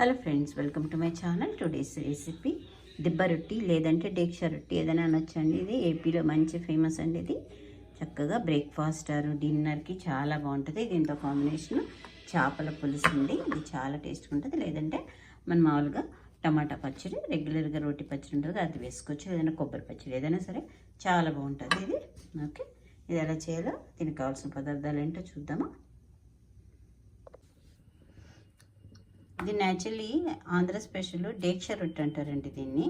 Hello friends welcome to my channel. Today's recipe. దిబ్బ రొట్టి లేదంటే డేక్ష రొట్టి ఏదైనా నచ్చండి ఇది. ఏపీలో మంచి ఫేమస్ అండి ఇది. చక్కగా బ్రేక్ఫాస్ట్ ఆరు డిన్నర్కి చాలా బాగుంటుంది. దీంతో కాంబినేషన్ చేపల పులుసు ఉంది. ఇది చాలా టేస్ట్గా ఉంటుంది. లేదంటే మన మామూలుగా టమాటా పచ్చడి రెగ్యులర్గా రోటి పచ్చడి ఉంటుంది అది వేసుకోవచ్చు. ఏదైనా కొబ్బరి పచ్చడి ఏదైనా సరే చాలా బాగుంటుంది ఇది. ఓకే. ఇది ఎలా చేయాలో దీనికి కావాల్సిన పదార్థాలు ఏంటో చూద్దామా. ఇది యాక్చువల్లీ ఆంధ్ర స్పెషల్ డేక్ష రొట్టె అంటారండి దీన్ని.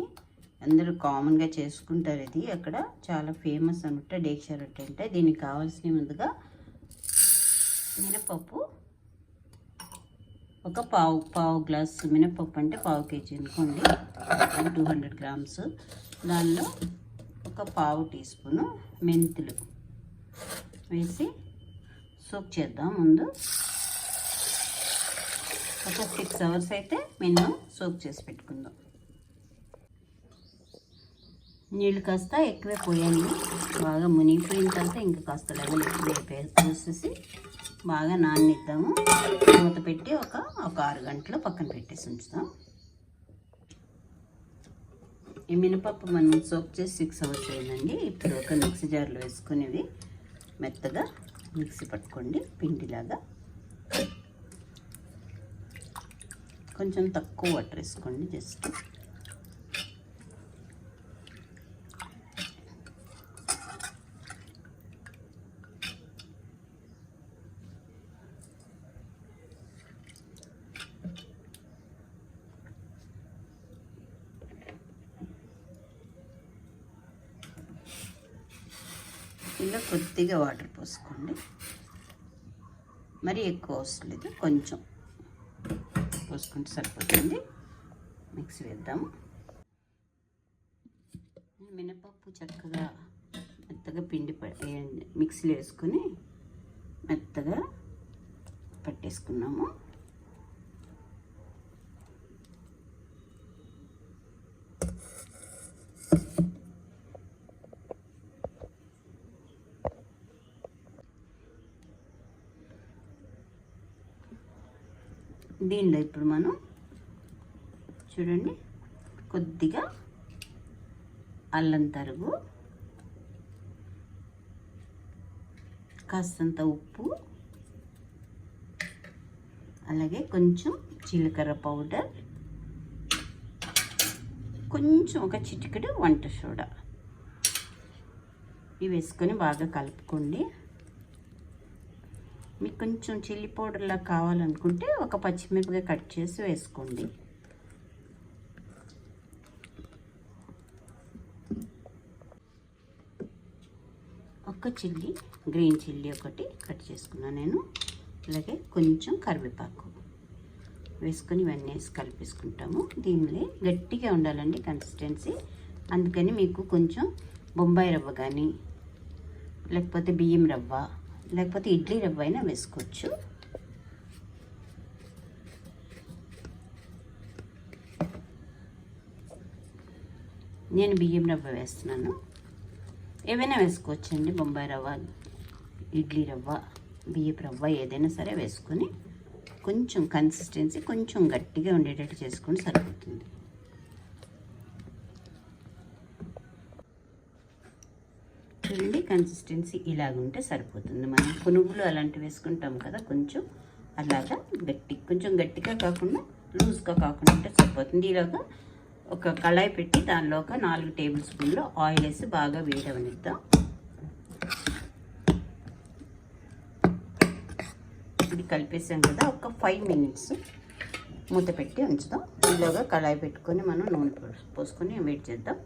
అందరూ కామన్గా చేసుకుంటారు ఇది. అక్కడ చాలా ఫేమస్ అనమాట డేక్ష రొట్టె అంటే. దీనికి కావాల్సిన ముందుగా మినపప్పు ఒక పావు పావు గ్లాస్ మినపప్పు అంటే పావు కేజీ అనుకోండి. Two hundred grams. దానిలో ఒక పావు టీ స్పూను మెంతులు వేసి సోక్ చేద్దాం ముందు. ఒక సిక్స్ అవర్స్ అయితే మినిమం సోప్ చేసి పెట్టుకుందాం. నీళ్ళు కాస్త ఎక్కువే పోయాను బాగా మునిగిపోయిన తర్వాత ఇంకా కాస్త లెవెల్ ఎక్కువ పోసేసి బాగా నాననిద్దాము. మూత పెట్టి ఒక ఒక ఆరు గంటలు పక్కన పెట్టేసి ఉంచుదాం. ఈ మినపప్పు మనం సోప్ చేసి సిక్స్ అవర్స్ అయిందండి. ఇప్పుడు ఒక మిక్సీ జార్లో వేసుకునేవి మెత్తగా మిక్సీ పట్టుకోండి పిండిలాగా. కొంచెం తక్కువ వాటర్ వేసుకోండి జస్ట్ ఇలా కొద్దిగా వాటర్ పోసుకోండి. మరీ ఎక్కువ అవసరం లేదు కొంచెం. పోసుకుంటే సరిపోతుంది. మిక్సీ వేద్దాము. మినపప్పు చక్కగా మెత్తగా పిండి మిక్సీలో వేసుకొని మెత్తగా పట్టేసుకున్నాము. దీనిలో ఇప్పుడు మనం చూడండి. కొద్దిగా అల్లం తరుగు కాస్తంత ఉప్పు అలాగే కొంచెం జీలకర్ర పౌడర్ కొంచెం ఒక చిటికెడు వంట సోడా. ఇవి వేసుకొని బాగా కలుపుకోండి. మీకు కొంచెం చిల్లీ పౌడర్లా కావాలనుకుంటే ఒక పచ్చిమిరపకాయ కట్ చేసి వేసుకోండి. ఒక చిల్లీ గ్రీన్ చిల్లీ ఒకటి కట్ చేసుకున్నాను నేను. అలాగే కొంచెం కరివేపాకు వేసుకొని ఇవన్నీ వేసి కలిపేసుకుంటాము. దీనిలో గట్టిగా ఉండాలండి కన్సిస్టెన్సీ అందుకని మీకు కొంచెం బొంబాయి రవ్వ కానీ లేకపోతే బియ్యం రవ్వ లేకపోతే ఇడ్లీ రవ్వ అయినా వేసుకోవచ్చు. నేను బియ్యం రవ్వ వేస్తున్నాను. ఏవైనా వేసుకోవచ్చండి బొంబాయి రవ్వ ఇడ్లీ రవ్వ బియ్యపు రవ్వ ఏదైనా సరే వేసుకొని కొంచెం కన్సిస్టెన్సీ కొంచెం గట్టిగా ఉండేటట్టు చేసుకొని సరిపోతుంది. చూడండి కన్సిస్టెన్సీ ఇలాగుంటే సరిపోతుంది. మనం పునుగులు అలాంటివి వేసుకుంటాం కదా కొంచెం అలాగా గట్టి కొంచెం గట్టిగా కాకుండా లూజ్గా కాకుండా ఉంటే సరిపోతుంది. ఇలాగా ఒక కళాయి పెట్టి దానిలో ఒక నాలుగు టేబుల్ స్పూన్లు ఆయిల్ వేసి బాగా వేడవనిద్దాం. ఇది కలిపేసాం కదా ఒక ఫైవ్ మినిట్స్ మూత పెట్టి ఉంచుదాం. ఇలాగా కళాయి పెట్టుకొని మనం నూనె పోసుకొని వెయిట్ చేద్దాం.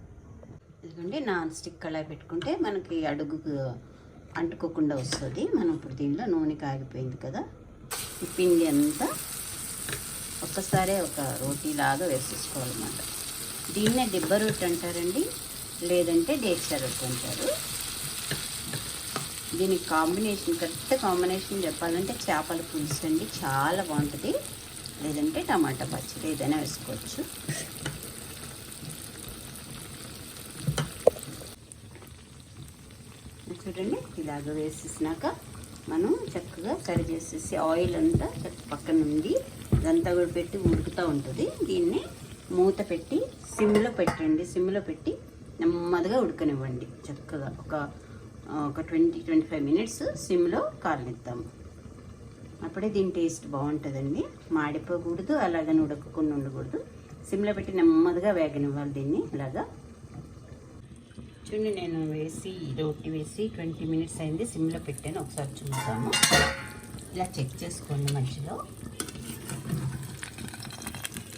ఇదిగోండి నాన్ స్టిక్ కళాయి పెట్టుకుంటే మనకి అడుగు అంటుకోకుండా వస్తుంది. మనం ఇప్పుడు దీనిలో నూనె కాగిపోయింది కదా ఈ పిండి అంతా ఒక్కసారే ఒక రోటీ లాగా వేసేసుకోవాలన్నమాట. దీన్నే దిబ్బ రొట్టె అంటారండి లేదంటే డేక్షా రొట్టె అంటారు. దీనికి కాంబినేషన్ కరెక్ట్ కాంబినేషన్ చెప్పాలంటే చేపల పులుసు అండి చాలా బాగుంటుంది. లేదంటే టమాటా పచ్చడి ఏదైనా వేసుకోవచ్చు. చూడండి ఇలాగ వేసేసినాక మనం చక్కగా కర్రీ చేసేసి ఆయిల్ అంతా చక్క పక్కన ఉంది ఇదంతా కూడా పెట్టి ఉడుకుతూ ఉంటుంది. దీన్ని మూత పెట్టి సిమ్లో పెట్టండి సిమ్లో పెట్టి నెమ్మదిగా ఉడకనివ్వండి. చక్కగా ఒక ఒక ట్వంటీ ట్వంటీ ఫైవ్ మినిట్స్ సిమ్లో కాలనిద్దాము అప్పుడే దీని టేస్ట్ బాగుంటుందండి. మాడిపోకూడదు అలాగని ఉడకకుండా ఉండకూడదు. సిమ్లో పెట్టి నెమ్మదిగా వేగనివ్వాలి దీన్ని. ఇలాగా చూడండి నేను వేసి రోటీ వేసి ట్వంటీ మినిట్స్ అయింది. సిమ్లో పెట్టాను. ఒకసారి చూద్దాము. ఇలా చెక్ చేసుకోండి మధ్యలో.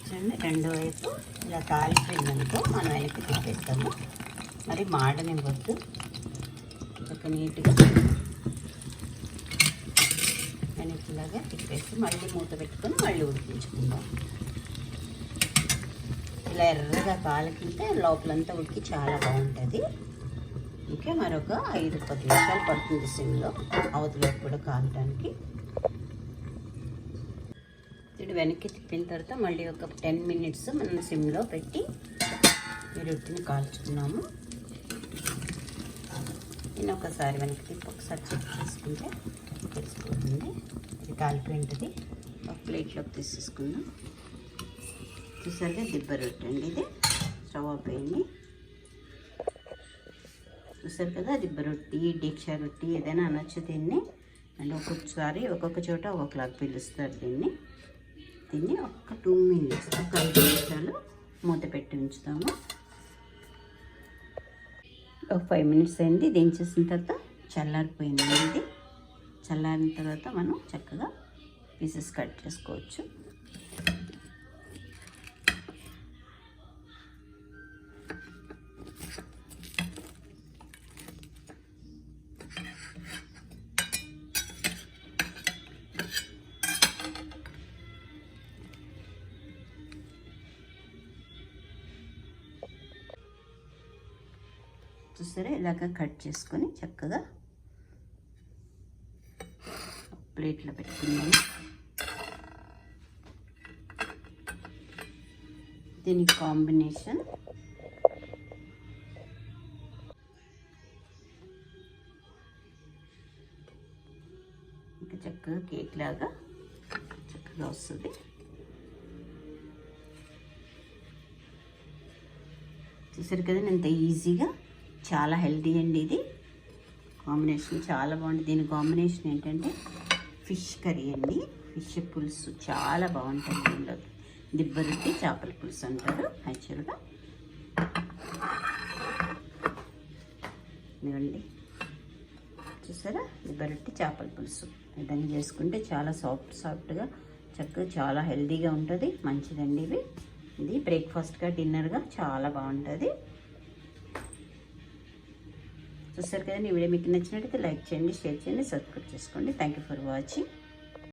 చూడండి రెండో వైపు ఇలా కాలిపోయిందనుకో మనం వెనక్కి తిప్పేస్తాము. మరి మాడనివ్వద్దు. ఒక నీట్గా వెనక్కిలాగా తిప్పేసి మళ్ళీ మూత పెట్టుకొని మళ్ళీ ఉడికించుకుందాం. ఇలా ఎర్రగా కాలకింటే లోపలంతా ఉడికి చాలా బాగుంటుంది. ఓకే మరొక ఐదు పది నిమిషాలు పడుతుంది సిమ్లో. అవతలకు కూడా కాలటానికి. ఇది వెనక్కి తిప్పిన తర్వాత మళ్ళీ ఒక టెన్ మినిట్స్ మనం సిమ్లో పెట్టి రొట్టిని కాల్చుకున్నాము. నేను ఒకసారి వెనక్కి తిప్పి ఒకసారి చెక్ చేసుకుంటే తెలిసిపోతుంది. ఇది కాలిపోయింటుంది ఒక ప్లేట్లోకి తీసేసుకుందాం. చూసారుగా దిబ్బ రొట్టండి ఇది. స్టవ్ ఆపేయండి చూసారు కదా దిబ్బ రొట్టి డీక్ష రొట్టి ఏదైనా అనొచ్చు దీన్ని. అండ్ ఒక్కొక్కసారి ఒక్కొక్క చోట ఒక్కొక్కలాగా పిలుస్తారు దీన్ని. దీన్ని ఒక టూ మినిట్స్ ఒక ఐదు నిమిషాలు మూత పెట్టి ఉంచుతాము. ఒక ఫైవ్ మినిట్స్ అయింది దించేసిన తర్వాత చల్లారిపోయింది ఇది. చల్లారిన తర్వాత మనం చక్కగా పీసెస్ కట్ చేసుకోవచ్చు. సరే ఇలాగ కట్ చేసుకొని చక్కగా ప్లేట్లో పెట్టుకున్నాను దీని కాంబినేషన్ ఇంకా చక్కగా కేక్ లాగా చక్కగా వస్తుంది. చూసారు కదా ఎంత ఈజీగా చాలా హెల్దీ అండి ఇది. కాంబినేషన్ చాలా బాగుంది. దీని కాంబినేషన్ ఏంటంటే ఫిష్ కర్రీ అండి. ఫిష్ పులుసు చాలా బాగుంటుంది దీనిలో. దిబ్బ రొట్టి చేపల పులుసు అంటారు. యాక్చువల్గా ఇవ్వండి చూసారా? దిబ్బ రొట్టి చేపల పులుసు. విధంగా చేసుకుంటే చాలా సాఫ్ట్ సాఫ్ట్గా చక్కగా చాలా హెల్దీగా ఉంటుంది. మంచిదండి ఇవి. ఇది బ్రేక్ఫాస్ట్గా డిన్నర్గా చాలా బాగుంటుంది. చూస్తారు కదండి ఈ వీడియో మీకు నచ్చినట్టయితే లైక్ చేయండి షేర్ చేయండి సబ్స్క్రైబ్ చేసుకోండి. Thank you for watching